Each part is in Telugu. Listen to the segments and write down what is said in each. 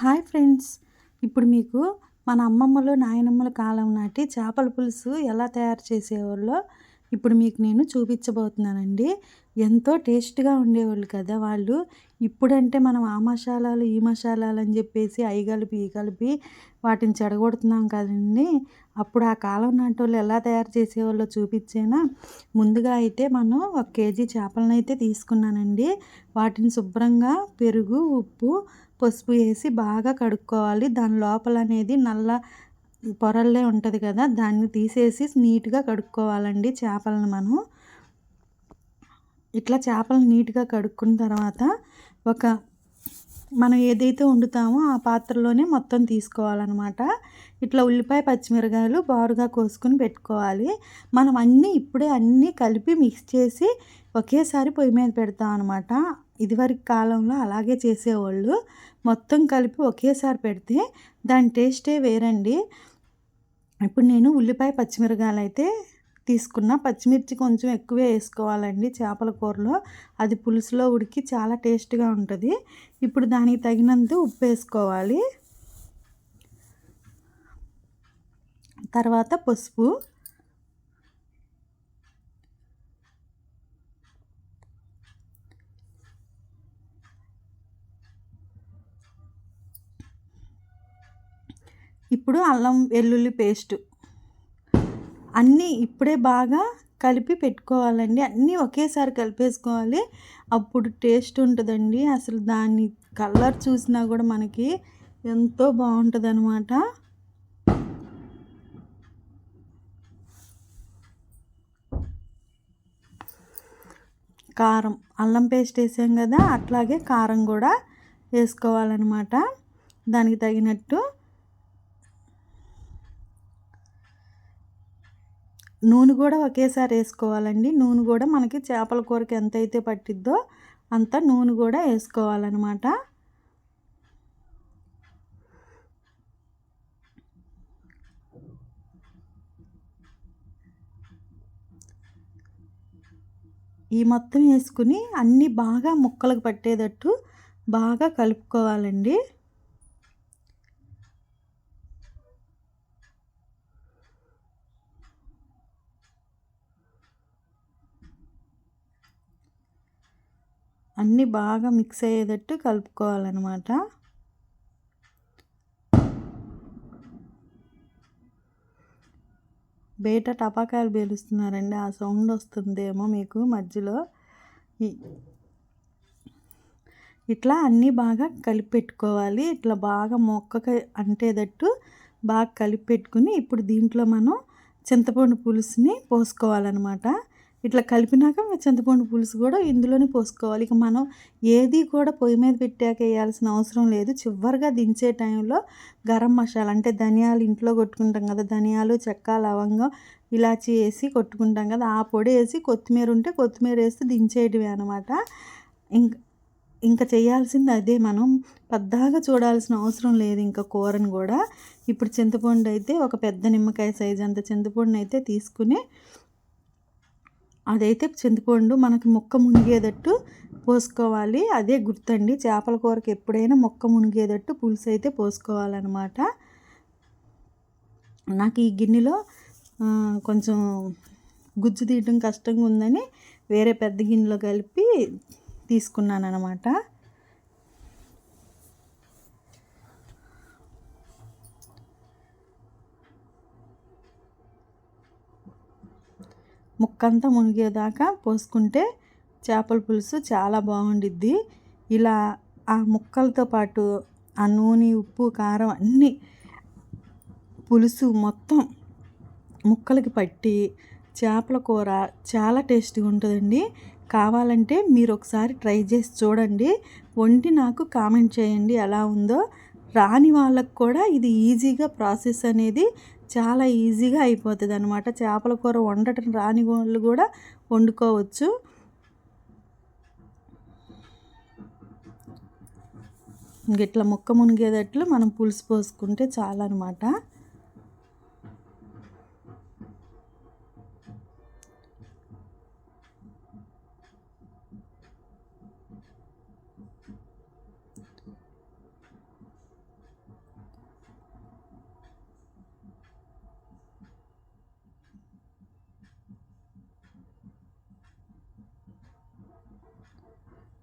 Hi friends. ఇప్పుడు మీకు మన అమ్మమ్మలు నాయనమ్మల కాలం నాటి చేపల పులుసు ఎలా తయారు చేసేవాళ్ళో ఇప్పుడు మీకు నేను చూపించబోతున్నానండి. ఎంతో టేస్ట్గా ఉండేవాళ్ళు కదా వాళ్ళు. ఇప్పుడంటే మనం ఆ మసాలాలు ఈ మసాలాలు అని చెప్పేసి అవి కలిపి ఈ కలిపి వాటిని చెడగొడుతున్నాం కదండి. అప్పుడు ఆ కాలం నాటి వాళ్ళు ఎలా తయారు చేసేవాళ్ళో చూపించేనా? ముందుగా అయితే మనం ఒక కేజీ చేపలను అయితే తీసుకున్నానండి. వాటిని శుభ్రంగా పెరుగు ఉప్పు పసుపు వేసి బాగా కడుక్కోవాలి. దాని లోపల అనేది నల్ల పొరల్లే ఉంటుంది కదా దాన్ని తీసేసి నీట్గా కడుక్కోవాలండి చేపలను మనం. ఇట్లా చేపలను నీట్గా కడుక్కున్న తర్వాత ఒక మనం ఏదైతే వండుతామో ఆ పాత్రలోనే మొత్తం తీసుకోవాలన్నమాట. ఇట్లా ఉల్లిపాయ పచ్చిమిరకాయలు బారుగా కోసుకుని పెట్టుకోవాలి. మనం అన్నీ ఇప్పుడే అన్నీ కలిపి మిక్స్ చేసి ఒకేసారి పొయ్యి మీద పెడతాం అనమాట ఇదివరకు కాలంలో అలాగే చేసేవాళ్ళు. మొత్తం కలిపి ఒకేసారి పెడితే దాని టేస్టే వేరండి. ఇప్పుడు నేను ఉల్లిపాయ పచ్చిమిరకాయలు అయితే తీసుకున్న. పచ్చిమిర్చి కొంచెం ఎక్కువే వేసుకోవాలండి చేపల కూరలో. అది పులుసులో ఉడికి చాలా టేస్ట్గా ఉంటుంది. ఇప్పుడు దానికి తగినంత ఉప్పు వేసుకోవాలి. తర్వాత పసుపు. ఇప్పుడు అల్లం వెల్లుల్లి పేస్ట్. అన్నీ ఇప్పుడే బాగా కలిపి పెట్టుకోవాలండి. అన్నీ ఒకేసారి కలిపేసుకోవాలి. అప్పుడు టేస్ట్ ఉంటుందండి. అసలు దాన్ని కలర్ చూసినా కూడా మనకి ఎంతో బాగుంటుంది అనమాట కారం. అల్లం పేస్ట్ వేసాం కదా అట్లాగే కారం కూడా వేసుకోవాలన్నమాట. దానికి తగినట్టు నూనె కూడా ఒకేసారి వేసుకోవాలండి. నూనె కూడా మనకి చేపల కూరకి ఎంత అయితే పట్టిద్దో అంత నూనె కూడా వేసుకోవాలన్నమాట. ఈ మొత్తం వేసుకుని అన్నీ బాగా ముక్కలకు పట్టేటట్టు బాగా కలుపుకోవాలండి. అన్నీ బాగా మిక్స్ అయ్యేటట్టు కలుపుకోవాలన్నమాట. బయట టపాకాయలు పేలుస్తున్నారండి ఆ సౌండ్ వస్తుందేమో మీకు మధ్యలో. ఇట్లా అన్నీ బాగా కలిపి పెట్టుకోవాలి ఇట్లా బాగా మొక్కకి అంటేటట్టు బాగా కలిపి పెట్టుకుని ఇప్పుడు దీంట్లో మనం చింతపండు పులుసుని పోసుకోవాలన్నమాట. ఇట్లా కలిపినాక చింతపండు పులుసు కూడా ఇందులోనే పోసుకోవాలి. ఇక మనం ఏది కూడా పొయ్యి మీద పెట్టాక వేయాల్సిన అవసరం లేదు. చివరిగా దించే టైంలో గరం మసాలా అంటే ధనియాలు ఇంట్లో కొట్టుకుంటాం కదా ధనియాలు చెక్క లవంగం ఇలాచి వేసి కొట్టుకుంటాం కదా ఆ పొడి వేసి కొత్తిమీర ఉంటే కొత్తిమీర వేసి దించేయటమే అనమాట ఇంక ఇంకా చేయాల్సింది అదే మనం పెద్దగా చూడాల్సిన అవసరం లేదు ఇంకా కూరని కూడా. ఇప్పుడు చింతపండు అయితే ఒక పెద్ద నిమ్మకాయ సైజ్ అంత చింతపండుని అయితే తీసుకుని అదైతే చింతపండు మనకి మొక్క మునిగేటట్టు పోసుకోవాలి. అదే గుర్తండి చేపల కూరకి ఎప్పుడైనా మొక్క మునిగేటట్టు పులుసు అయితే పోసుకోవాలన్నమాట. నాకు ఈ గిన్నెలో కొంచెం గుజ్జు తీయడం కష్టంగా ఉందని వేరే పెద్ద గిన్నెలో కలిపి తీసుకున్నాను అనమాట ముక్కంతా మునిగేదాకా పోసుకుంటే చేపల పులుసు చాలా బాగుండిద్ది. ఇలా ఆ ముక్కలతో పాటు ఆ నూనె ఉప్పు కారం అన్నీ పులుసు మొత్తం ముక్కలకి పట్టి చేపల కూర చాలా టేస్టీగా ఉంటుందండి. కావాలంటే మీరు ఒకసారి ట్రై చేసి చూడండి. వండి నాకు కామెంట్ చేయండి ఎలా ఉందో. రాని వాళ్ళకు కూడా ఇది ఈజీగా ప్రాసెస్ అనేది చాలా ఈజీగా అయిపోతుంది అనమాట చేపల కూర వండటం రాని వాళ్ళు కూడా వండుకోవచ్చు. ఇట్లా ముక్క మునిగేటట్లు మనం పులుసు పోసుకుంటే చాలన్నమాట.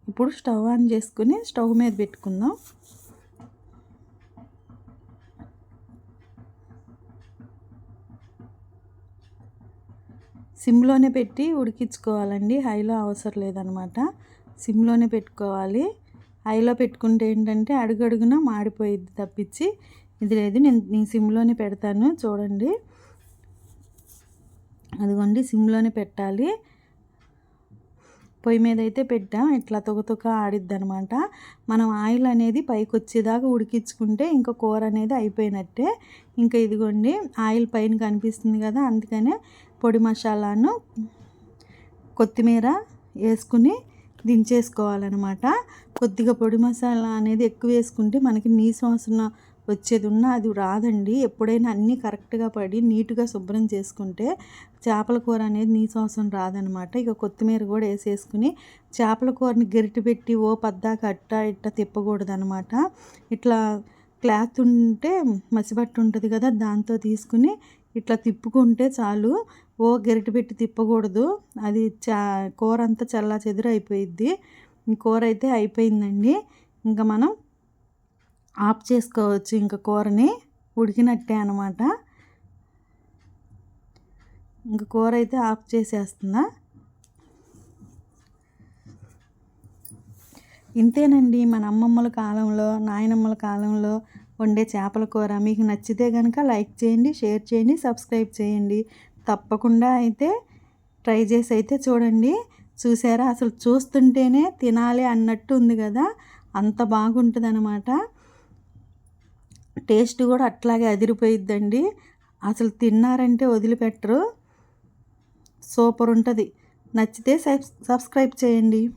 ఇప్పుడు స్టవ్ ఆన్ చేసుకుని స్టవ్ మీద పెట్టుకుందాం. సిమ్లోనే పెట్టి ఉడికించుకోవాలండి. హైలో అవసరం లేదనమాట. సిమ్లోనే పెట్టుకోవాలి. హైలో పెట్టుకుంటే ఏంటంటే అడుగడుగున మాడిపోయిద్ది తప్పించి. ఇది లేదు నేను నేను సిమ్లోనే పెడతాను చూడండి. అదిగోండి సిమ్లోనే పెట్టాలి. పొయ్యి మీద అయితే పెట్టాం. ఇట్లా తొగతొక ఆడిద్ది అనమాట మనం ఆయిల్ అనేది పైకి వచ్చేదాకా ఉడికించుకుంటే ఇంకా కూర అనేది అయిపోయినట్టే. ఇంకా ఇదిగోండి ఆయిల్ పైన కనిపిస్తుంది కదా అందుకనే పొడి మసాలాను కొత్తిమీర వేసుకుని దించేసుకోవాలన్నమాట కొద్దిగా పొడి మసాలా అనేది ఎక్కువ వేసుకుంటే మనకి నీసు వాసన వచ్చేది ఉన్నా అది రాదండి. ఎప్పుడైనా అన్నీ కరెక్ట్గా పడి నీట్గా శుభ్రం చేసుకుంటే చేపల కూర అనేది నీసు అవసరం రాదనమాట. ఇక కొత్తిమీర కూడా వేసేసుకుని చేపల కూరని గరిటె పెట్టి ఓ పద్దాక అట్ట ఇట్ట తిప్పకూడదు అనమాట ఇట్లా క్లాత్ ఉంటే మసిబట్ట ఉంటుంది కదా దాంతో తీసుకుని ఇట్లా తిప్పుకుంటే చాలు. ఓ గరిటె పెట్టి తిప్పకూడదు. అది చా కూర అంతా చల్లా చెదురు అయిపోయిద్ది కూర అయితే అయిపోయిందండి. ఇంకా మనం ఆఫ్ చేసుకోవచ్చు ఇంకా కూరని ఉడికినట్టే అనమాట ఇంకా కూర అయితే ఆఫ్ చేసేస్తుందా ఇంతేనండి మన అమ్మమ్మల కాలంలో నాయనమ్మల కాలంలో వండే చేపల కూర. మీకు నచ్చితే కనుక లైక్ చేయండి షేర్ చేయండి సబ్స్క్రైబ్ చేయండి. తప్పకుండా అయితే ట్రై చేసి అయితే చూడండి. చూసారా? అసలు చూస్తుంటేనే తినాలి అన్నట్టు ఉంది కదా? అంత బాగుంటుంది టేస్ట్ కూడా అట్లాగే అదిరిపోయిద్దండి. అసలు తిన్నారంటే వదిలిపెట్టరు. సూపర్ ఉంటుంది. నచ్చితే సబ్స్క్రైబ్ చేయండి.